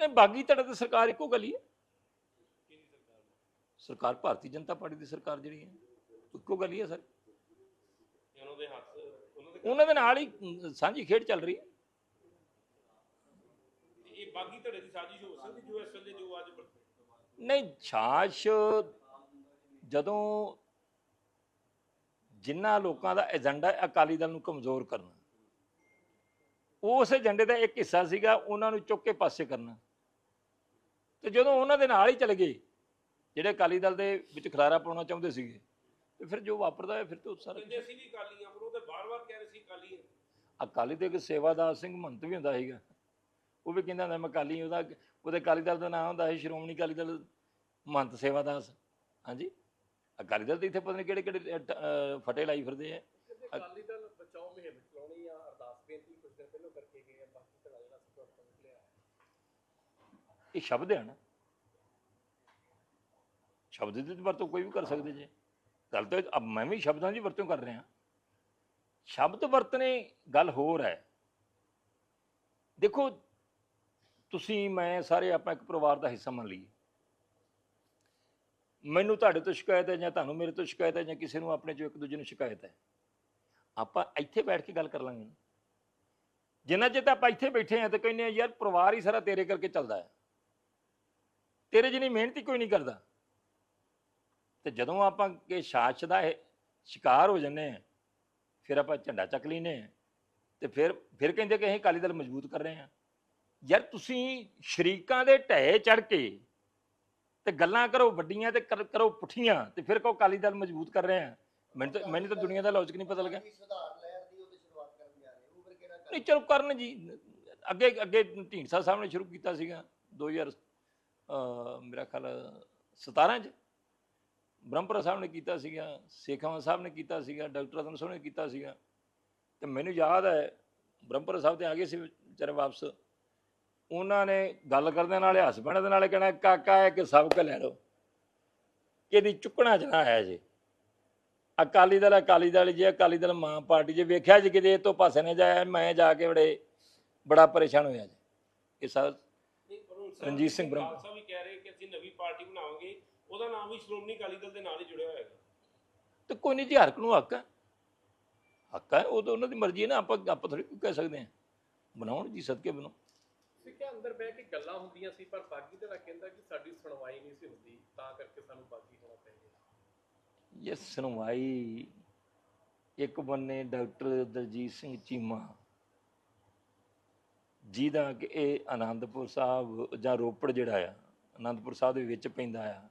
ਨਹੀਂ ਬਾਗੀ ਧੜਾ ਤੇ ਸਰਕਾਰ ਇੱਕੋ ਗੱਲ ਹੀ। ਸਰਕਾਰ ਭਾਰਤੀ ਜਨਤਾ ਪਾਰਟੀ ਦੀ ਸਰਕਾਰ ਜਿਹੜੀ ਹੈ ਇੱਕੋ ਗੱਲ ਹੀ ਸਰ। ਉਹਨਾਂ ਦੇ ਨਾਲ ਹੀ ਸਾਂਝੀ ਖੇਡ ਚੱਲ ਰਹੀ ਹੈ। ਇਹ ਬਾਗੀ ਧੜੇ ਦੀ ਸਾਜ਼ਿਸ਼ ਹੋ ਸਕਦੀ ਜੋ ਇਸ ਵੇਲੇ ਜੋ ਅੱਜ ਨਹੀਂ ਛਾਛ ਜਦੋਂ ਜਿਨ੍ਹਾਂ ਲੋਕਾਂ ਦਾ ਏਜੰਡਾ ਅਕਾਲੀ ਦਲ ਨੂੰ ਕਮਜ਼ੋਰ ਕਰਨਾ। ਉਸ ਏਜੰਡੇ ਦਾ ਇੱਕ ਹਿੱਸਾ ਸੀਗਾ ਉਹਨਾਂ ਨੂੰ ਚੁੱਕ ਕੇ ਪਾਸੇ ਕਰਨਾ। ਤੇ ਜਦੋਂ ਉਹਨਾਂ ਦੇ ਨਾਲ ਹੀ ਚਲੇ ਗਏ ਜਿਹੜੇ ਅਕਾਲੀ ਦਲ ਦੇ ਵਿੱਚ ਖਲਾਰਾ ਪਾਉਣਾ ਚਾਹੁੰਦੇ ਸੀਗੇ ਤੇ ਫਿਰ ਜੋ ਵਾਪਰਦਾ ਹੈ ਫਿਰ ਤੇ ਉਹ ਸਾਰਾ ਕਹਿੰਦੇ ਅਸੀਂ ਵੀ ਅਕਾਲੀ ਆ ਪਰ ਉਹ ਤੇ ਬਾਰ-ਬਾਰ ਕਹਿ ਰਹੇ ਸੀ ਅਕਾਲੀ ਆ। ਅਕਾਲੀ ਦੇ ਇੱਕ ਸੇਵਾਦਾਰ ਸਿੰਘ ਮਹੰਤ ਵੀ ਹੁੰਦਾ ਸੀਗਾ। ਉਹ ਵੀ ਕਹਿੰਦਾ ਹੁੰਦਾ ਮੈਂ ਅਕਾਲੀ ਉਹਦਾ ਉਹਦੇ ਅਕਾਲੀ ਦਲ ਦਾ ਨਾਮ ਹੁੰਦਾ ਸੀ ਸ਼੍ਰੋਮਣੀ ਅਕਾਲੀ ਦਲ ਮਹੰਤ ਸੇਵਾਦਾਸ ਹਾਂਜੀ? ਅਕਾਲੀ ਦਲ ਦੇ ਇੱਥੇ ਪਤਾ ਨਹੀਂ ਕਿਹੜੇ ਕਿਹੜੇ ਅਹ, ਫਟੇ ਲਾਈ ਫਿਰਦੇ ਆ। ਅਕਾਲੀ ਦਲ ਬਚਾਓ ਮੁਹਿੰਮ ਚਲਾਉਣੀ ਆ ਅਰਦਾਸ ਬੇਨਤੀ ਕੁਝ ਦਿਨ ਪਹਿਲਾਂ ਕਰਕੇ ਗਏ ਆ ਬਾਕੀ ਧੜਾ ਜਿਹੜਾ ਸੀ ਤੁਹਾਡੇ ਤੋਂ ਨਿਕਲਿਆ ਇਹ ਸ਼ਬਦ ਹੈ ਨਾ। ਸ਼ਬਦ ਦੀ ਤਾਂ ਵਰਤੋਂ ਕੋਈ ਵੀ ਕਰ ਸਕਦੇ ਜੇ। ਗੱਲ ਤਾਂ ਅਬ ਮੈਂ ਵੀ ਸ਼ਬਦਾਂ ਦੀ ਵਰਤੋਂ ਕਰ ਰਿਹਾ। ਸ਼ਬਦ ਵਰਤਨੇ ਗੱਲ ਹੋਰ ਹੈ। ਦੇਖੋ, ਤੁਸੀਂ, ਮੈਂ, ਸਾਰੇ ਆਪਾਂ ਇੱਕ ਪਰਿਵਾਰ ਦਾ ਹਿੱਸਾ ਮੰਨ ਲਈਏ। ਮੈਨੂੰ ਤੁਹਾਡੇ ਤੋਂ ਸ਼ਿਕਾਇਤ ਹੈ ਜਾਂ ਤੁਹਾਨੂੰ ਮੇਰੇ ਤੋਂ ਸ਼ਿਕਾਇਤ ਹੈ ਜਾਂ ਕਿਸੇ ਨੂੰ ਆਪਣੇ ਚੋਂ ਇੱਕ ਦੂਜੇ ਨੂੰ ਸ਼ਿਕਾਇਤ ਹੈ। ਆਪਾਂ ਇੱਥੇ ਬੈਠ ਕੇ ਗੱਲ ਕਰ ਲਾਂਗੇ। ਨਾ। ਜਿੰਨਾ ਚਿਰ ਤਾਂ ਆਪਾਂ ਇੱਥੇ ਬੈਠੇ ਆ ਤੇ ਕਹਿੰਦੇ ਆ ਯਾਰ, ਪਰਿਵਾਰ ਹੀ ਸਾਰਾ ਤੇਰੇ ਕਰਕੇ ਚੱਲਦਾ ਹੈ। ਤੇਰੇ ਜਿੰਨੀ ਮਿਹਨਤੀ ਕੋਈ ਨਹੀਂ ਕਰਦਾ। ਤੇ ਜਦੋਂ ਆਪਾਂ ਕਿ ਸ਼ਾਸਤ ਦਾ ਸ਼ਿਕਾਰ ਹੋ ਜੰਨੇ ਆ ਫਿਰ ਆਪਾਂ ਝੰਡਾ ਚੱਕ ਲੈਨੇ ਆ ਤੇ ਫਿਰ ਫਿਰ ਕਹਿੰਦੇ ਕਿ ਅਸੀਂ ਅਕਾਲੀ ਦਲ ਮਜ਼ਬੂਤ ਕਰ ਰਹੇ ਆ ਯਾਰ ਤੁਸੀਂ ਸ਼ਰੀਕਾਂ ਦੇ ਢਹਿ ਚੜ ਕੇ ਤੇ ਗੱਲਾਂ ਕਰੋ ਵੱਡੀਆਂ ਤੇ ਕਰ- ਪੁੱਠੀਆਂ ਤੇ ਫਿਰ ਕਹੋ ਅਕਾਲੀ ਦਲ ਮਜ਼ਬੂਤ ਕਰ ਰਹੇ ਆ ਮੈਨੂੰ ਤਾਂ ਮੈਨੂੰ ਤਾਂ ਦੁਨੀਆ ਦਾ ਲੌਜਿਕ ਨਹੀਂ ਪਤਾ ਲੱਗਾ। ਸੁਧਾਰ ਲਹਿਰ ਦੀ ਉਹਦੀ ਸ਼ੁਰੂਆਤ ਕਰਨ ਜਾ ਰਹੇ ਉਹ ਫਿਰ ਕਿਹੜਾ ਨਹੀਂ ਚਲੋ ਕਰਨ ਜੀ। ਅੱਗੇ ਅੱਗੇ ਢੀਂਡਸਾ ਸਾਹਿਬ ਨੇ ਸ਼ੁਰੂ ਕੀਤਾ ਸੀਗਾ 2000 ਅਹ ਮੇਰਾ ਖਿਆਲ 17 ਚ ਬ੍ਰਹਮਪੁਰਾ ਸਾਹਿਬ ਨੇ ਕੀਤਾ ਸੀਗਾ ਸੇਖਾਵਾਂ ਸਾਹਿਬ ਨੇ ਕੀਤਾ ਸੀਗਾ, ਡਾਕਟਰ ਰਤਨ ਸਾਹਿਬ ਨੇ ਕੀਤਾ ਸੀਗਾ। ਤੇ ਮੈਨੂੰ ਯਾਦ ਹੈ, ਬ੍ਰਹਮਪੁਰਾ ਸਾਹਿਬ ਤੇ ਆ ਗਏ ਸੀ ਵਿਚਾਰੇ ਵਾਪਸ। ਉਹਨਾਂ ਨੇ ਗੱਲ ਕਰਦੇ ਨਾਲੇ, ਹੱਸ ਪੈਣਾ ਦੇ ਨਾਲ ਕਹਿਣਾ, ਕਾਕਾ ਹੈ ਕਿ ਸਬਕ ਲੈ ਲਓ। ਇਹਦੀ ਚੁੱਕਣਾ ਜਨਾ ਹੈ ਜੀ। ਅਕਾਲੀ ਦਲ ਅਕਾਲੀ ਦਲ, ਜੇ ਅਕਾਲੀ ਦਲ ਮਾਂ ਪਾਰਟੀ ਜੇ ਵੇਖਿਆ ਜੀ ਕਿਤੇ, ਇਹ ਤੋਂ ਪਾਸੇ ਨੇ ਜਾਇਆ, ਮੈਂ ਜਾ ਕੇ ਬੜੇ, ਬੜਾ ਪਰੇਸ਼ਾਨ ਹੋਇਆ ਜੀ। ਇਹ ਸਭ ਰਣਜੀਤ ਸਿੰਘ ਬ੍ਰਹਮ। ਖਾਲਸਾ ਵੀ ਕਹਿ ਰਹੇ ਕਿ ਅਸੀਂ ਨਵੀਂ ਪਾਰਟੀ ਬਣਾਵਾਂਗੇ ਉਹਦਾ ਨਾਮ ਵੀ ਸ਼੍ਰੋਮਣੀ ਅਕਾਲੀ ਦਲ ਦੇ ਨਾਲ ਹੀ ਜੁੜਿਆ ਹੋਏਗਾ ਤੇ ਕੋਈ ਨਹੀਂ ਜੀ ਹਰਕ ਨੂੰ ਹੱਕ ਹੈ। ਹੱਕ ਹੈ ਉਹ ਤਾਂ ਉਹਨਾਂ ਦੀ ਮਰਜ਼ੀ ਹੈ ਨਾ ਆਪਾਂ ਆਪਾਂ ਥੋੜੀ ਕਹਿ ਸਕਦੇ ਹਾਂ। ਬਣਾਉਣ ਜੀ ਸਦਕੇ ਬਣਾਓ ਸਿੱਖਿਆ ਅੰਦਰ ਬਹਿ ਕੇ ਗੱਲਾਂ ਹੁੰਦੀਆਂ ਸੀ ਪਰ ਬਾਗੀ ਧੜਾ ਕਹਿੰਦਾ ਕਿ ਸਾਡੀ ਸੁਣਵਾਈ ਨਹੀਂ ਸੀ ਹੁੰਦੀ ਤਾਂ ਕਰਕੇ ਸਾਨੂੰ ਬਾਗੀ ਹੋਣਾ ਪੈ ਗਿਆ। ਇਹ ਸੁਣਵਾਈ। ਇੱਕ ਬੰਨੇ ਡਾਕਟਰ ਦਲਜੀਤ ਸਿੰਘ ਚੀਮਾ ਜਿਹਦਾ ਕਿ ਇਹ ਆਨੰਦਪੁਰ ਸਾਹਿਬ ਜਾਂ ਰੋਪੜ ਜਿਹੜਾ ਆ ਆਨੰਦਪੁਰ ਸਾਹਿਬ ਦੇ ਵਿੱਚ ਪੈਂਦਾ ਆ,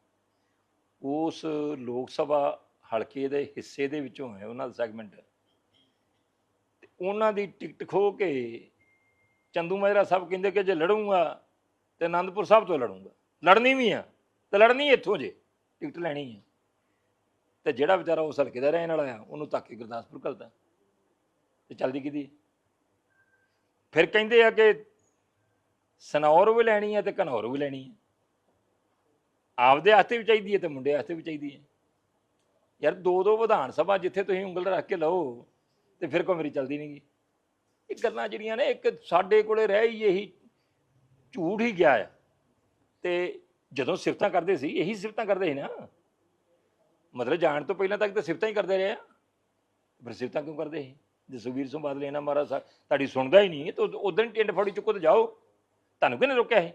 ਉਸ ਲੋਕ ਸਭਾ ਹਲਕੇ ਦੇ ਹਿੱਸੇ ਦੇ ਵਿੱਚੋਂ ਹੈ ਉਹਨਾਂ ਦਾ ਸੈਗਮੈਂਟ। ਤੇ ਉਹਨਾਂ ਦੀ ਟਿਕਟ ਖੋ ਕੇ ਚੰਦੂ ਮਾਜਰਾ ਸਾਹਿਬ ਕਹਿੰਦੇ ਕਿ ਜੇ ਲੜੂੰਗਾ ਤੇ ਆਨੰਦਪੁਰ ਸਾਹਿਬ ਤੋਂ ਲੜੂੰਗਾ। ਲੜਨੀ ਵੀ ਆ, ਤੇ ਲੜਨੀ ਇੱਥੋਂ ਜੇ, ਟਿਕਟ ਲੈਣੀ ਆ। ਤੇ ਜਿਹੜਾ ਵਿਚਾਰਾ ਉਸ ਹਲਕੇ ਦਾ ਰਹਿਣ ਵਾਲਾ ਆ, ਉਹਨੂੰ ਧੱਕ ਕੇ ਗੁਰਦਾਸਪੁਰ ਘੱਲਦਾ। ਤੇ ਚੱਲਦੀ ਕਿਦੀ ਫਿਰ ਕਹਿੰਦੇ ਆ ਕਿ ਸਨੌਰ ਵੀ ਲੈਣੀ ਹੈ ਤੇ ਘਨੌਰ ਵੀ ਲੈਣੀ ਹੈ ਆਪਦੇ ਹੱਥੇ ਵੀ ਚਾਹੀਦੀ ਹੈ ਤੇ ਮੁੰਡੇ ਹੱਥੇ ਵੀ ਚਾਹੀਦੀ ਹੈ ਯਾਰ ਦੋ ਦੋ ਵਿਧਾਨ ਸਭਾ ਜਿੱਥੇ ਤੁਸੀਂ ਉਂਗਲ ਰੱਖ ਕੇ ਲਓ, ਤੇ ਫਿਰ ਕੋਈ ਮੇਰੀ ਚੱਲਦੀ ਨਹੀਂਗੀ ਇਹ ਗੱਲਾਂ ਜਿਹੜੀਆਂ ਨੇ, ਇੱਕ ਸਾਡੇ ਕੋਲੇ ਰਹਿ ਹੀ ਇਹੀ ਝੂਠ ਹੀ ਗਿਆ ਆ। ਤੇ ਜਦੋਂ ਸਿਫਤਾਂ ਕਰਦੇ ਸੀ, ਇਹੀ ਸਿਫਤਾਂ ਕਰਦੇ ਸੀ ਨਾ। ਮਤਲਬ ਜਾਣ ਤੋਂ ਪਹਿਲਾਂ ਤੱਕ ਤਾਂ ਸਿਫਤਾਂ ਹੀ ਕਰਦੇ ਰਹੇ ਆ। ਫਿਰ ਸਿਫਤਾਂ ਕਿਉਂ ਕਰਦੇ ਸੀ? ਜੇ ਸਿੰਘ ਬਾਦਲ ਇਹਨਾਂ ਮਹਾਰਾਜ ਸਾ ਤੁਹਾਡੀ ਸੁਣਦਾ ਹੀ ਨਹੀਂ, ਤਾਂ ਉਦੋਂ ਹੀ ਟਿੰਡ ਫੜੀ, ਚੁੱਕੋ ਤੇ ਜਾਓ। ਤੁਹਾਨੂੰ ਕਿਹਨੇ ਰੋਕਿਆ ਇਹ?